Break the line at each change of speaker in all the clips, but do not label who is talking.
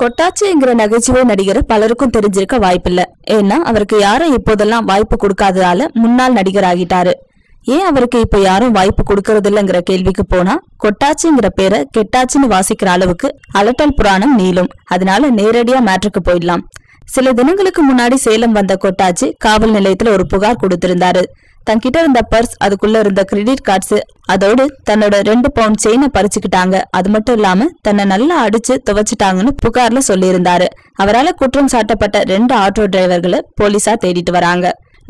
கொட்டாச்சிங்கிற நகைச்சுவை நடிகர் பலருக்கும் தெரிஞ்சிருக்க வாய்ப்பில்லை. ஏன்னா அவருக்கு யாரும் இப்போதெல்லாம் வாய்ப்பு கொடுக்காததால முன்னாள் நடிகர் ஆகிட்டாரு ஏன் அவருக்கு இப்ப யாரும் வாய்ப்பு கொடுக்கறது இல்லைங்கிற கேள்விக்கு போனா கொட்டாச்சிங்கிற பேரை கெட்டாச்சின்னு வாசிக்கிற அளவுக்கு அலட்டல் புராணம் நீளும். அதனால நேரடியா மேட்ருக்கு போயிடலாம். சில தினங்களுக்கு முன்னாடி சேலம் வந்த கொட்டாச்சி காவல் நிலையத்துல ஒரு புகார் கொடுத்திருந்தாரு. தன்கிட்ட இருந்த பர்ஸ் அதுக்குள்ள இருந்த கிரெடிட் கார்ட்ஸ் அதோடு தன்னோட ரெண்டு பவுண்ட் செயினை பறிச்சுக்கிட்டாங்க. அது மட்டும் இல்லாம தன்னை நல்லா அடிச்சு துவைச்சிட்டாங்கன்னு புகார்ல சொல்லியிருந்தாரு. அவரால் குற்றம் சாட்டப்பட்ட ரெண்டு ஆட்டோ டிரைவர்களை போலீஸா தேடிட்டு வராங்க.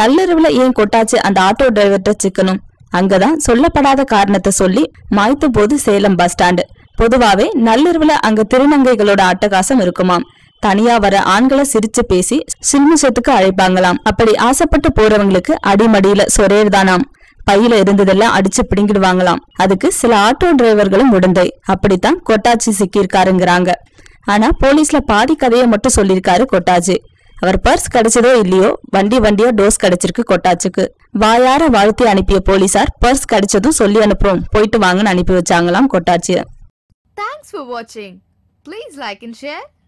நள்ளிரவுல ஏன் கொட்டாச்சு அந்த ஆட்டோ டிரைவர்கிட்ட சிக்கணும் அங்கதான் சொல்லப்படாத காரணத்தை சொல்லி மாய்த்த போது சேலம் பஸ் ஸ்டாண்டு பொதுவாவே நள்ளிரவுல அங்க திருநங்கைகளோட அட்டகாசம் இருக்குமாம். தனியா வர ஆண்களை சிரிச்சு பேசி சில்மிஷத்துக்கு அழைப்பாங்களாம். அப்படி ஆசைப்பட்டு போறவங்களுக்கு அடிமடியில சொரேர்தானாம். பையில இருந்ததெல்லாம் அடிச்சு பிடுங்கிடுவாங்களாம். அதுக்கு சில ஆட்டோ டிரைவர்களும் உடந்தை அப்படித்தான் கொட்டாச்சி சிக்கியிருக்காருங்கிறாங்க. ஆனா போலீஸ்ல பாதி கதையை மட்டும் சொல்லியிருக்காரு கொட்டாச்சி. அவர் பர்ஸ் கிடைச்சதோ இல்லையோ வண்டி வண்டியா டோஸ் கிடைச்சிருக்கு கொட்டாச்சுக்கு. வாயார வாழ்த்தி அனுப்பிய போலீசார் பர்ஸ் கிடைச்சதும் சொல்லி அனுப்புறோம் போயிட்டு வாங்கன்னு அனுப்பி வச்சாங்களாம் கொட்டாச்சிய.
தேங்க்ஸ் ஃபார் வாட்சிங் please like and share